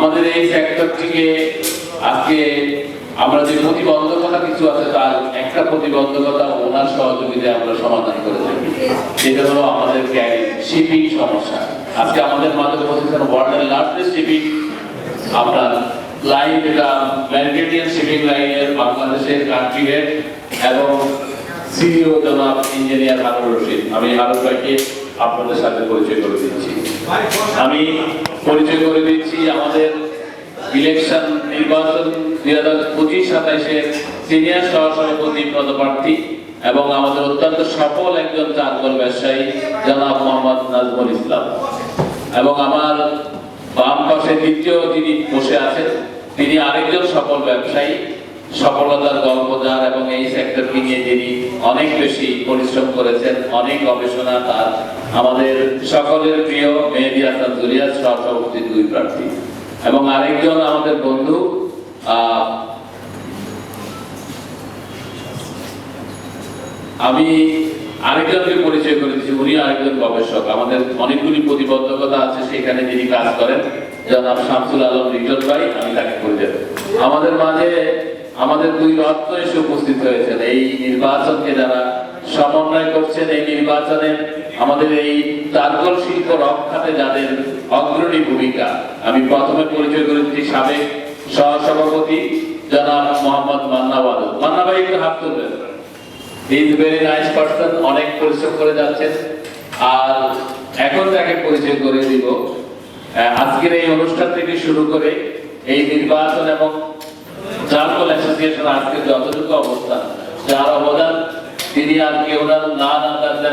আমাদের এই সেক্টরটিকে আজকে আমরা যে প্রতিবন্ধকতা কিছু আছে, তার একটা প্রতিবন্ধকতা ওনার সহযোগিতায় আমরা সমাধান করে থাকি যেটা হলো আমাদের শিপিং সমস্যা। আজকে আমাদের মাঝে প্রতিষ্ঠান ওয়ার্ল্ডের লার্জেস্ট শিপিং আপনার লাইন যেটা ম্যান্ডেটিয়ান শিপিং লাইনের বাংলাদেশের কান্ট্রি হেড এবং সিইও জনাব ইঞ্জিনিয়ার হারুন রশিদ। আমি হারুন ভাইকে আপনাদের সাথে পরিচয় করে দিচ্ছি। আমি পরিচয় করে দিচ্ছি, আমাদের ইলেকশন নির্বাচন দুই হাজার পঁচিশ সাতাইশের সিনিয়র সহসভাপতি পদপ্রার্থী এবং আমাদের অত্যন্ত সফল একজন চাকর ব্যবসায়ী, জনাব মোহাম্মদ নাজমুল ইসলাম। এবং আমার বাম পাশে দ্বিতীয় যিনি বসে আছেন, তিনি আরেকজন সফল ব্যবসায়ী সফলতার গল্প যার এবং এই সেক্টরকে নিয়ে যিনি অনেক বেশি পরিশ্রম করেছেন, অনেক গবেষণা তার। আমাদের সকলের প্রিয় মেহেদি হাসান জুলিয়া সহসভাপতি, দুই প্রার্থী। এবং আরেকজন আমাদের বন্ধু আমি আরেকজনকে পরিচয় করে দিচ্ছি উনি আরেকজন গবেষক। আমাদের অনেকগুলি প্রতিবদ্ধকতা আছে সেখানে যিনি কাজ করেন। জনাব শামসুল আলম রিটন ভাই, আমি তাকে পরিচয় আমাদের মাঝে, আমাদের দুই রত্ন এসে উপস্থিত হয়েছেন। এই নির্বাচনকে যারা সমন্বয় করছেন, এই নির্বাচনে আমাদের এই চারকল শিল্প রক্ষাতে যাদের অগ্রণী ভূমিকা, আমি প্রথমে পরিচয় করে দিচ্ছি সাবেক সহসভাপতি জনাব মোহাম্মদ মান্না বাদল মান্না ভাই, একটু হাত তুলবেন। ইজ ভেরি নাইস পার্সন অনেক পরিশ্রম করে যাচ্ছেন। আর এখন তাকে পরিচয় করে দিব। আজকের এই অনুষ্ঠান থেকে শুরু করে এই নির্বাচন এবং চারকল অ্যাসোসিয়েশন আজকে যতটুকু অবস্থান, যার অবদান তিনি আর কেউ না না না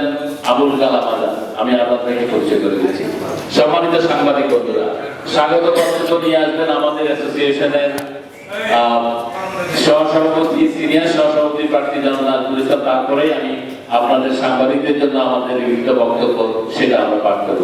আবুল কালাম আজাদ। আমি আপনাদেরকে পরিচয় করে দিচ্ছি। সম্মানিত সাংবাদিক বন্ধুরা, স্বাগত বক্তব্য নিয়ে আসবেন আমাদের অ্যাসোসিয়েশনের আহ, সহসভাপতি সিনিয়র সভাপতি প্রার্থী জননাথ ইসলাম তারপরেই আমি আপনাদের সাংবাদিকদের জন্য আমাদের বিভিন্ন বক্তব্য সেটা আমরা পাঠ করব।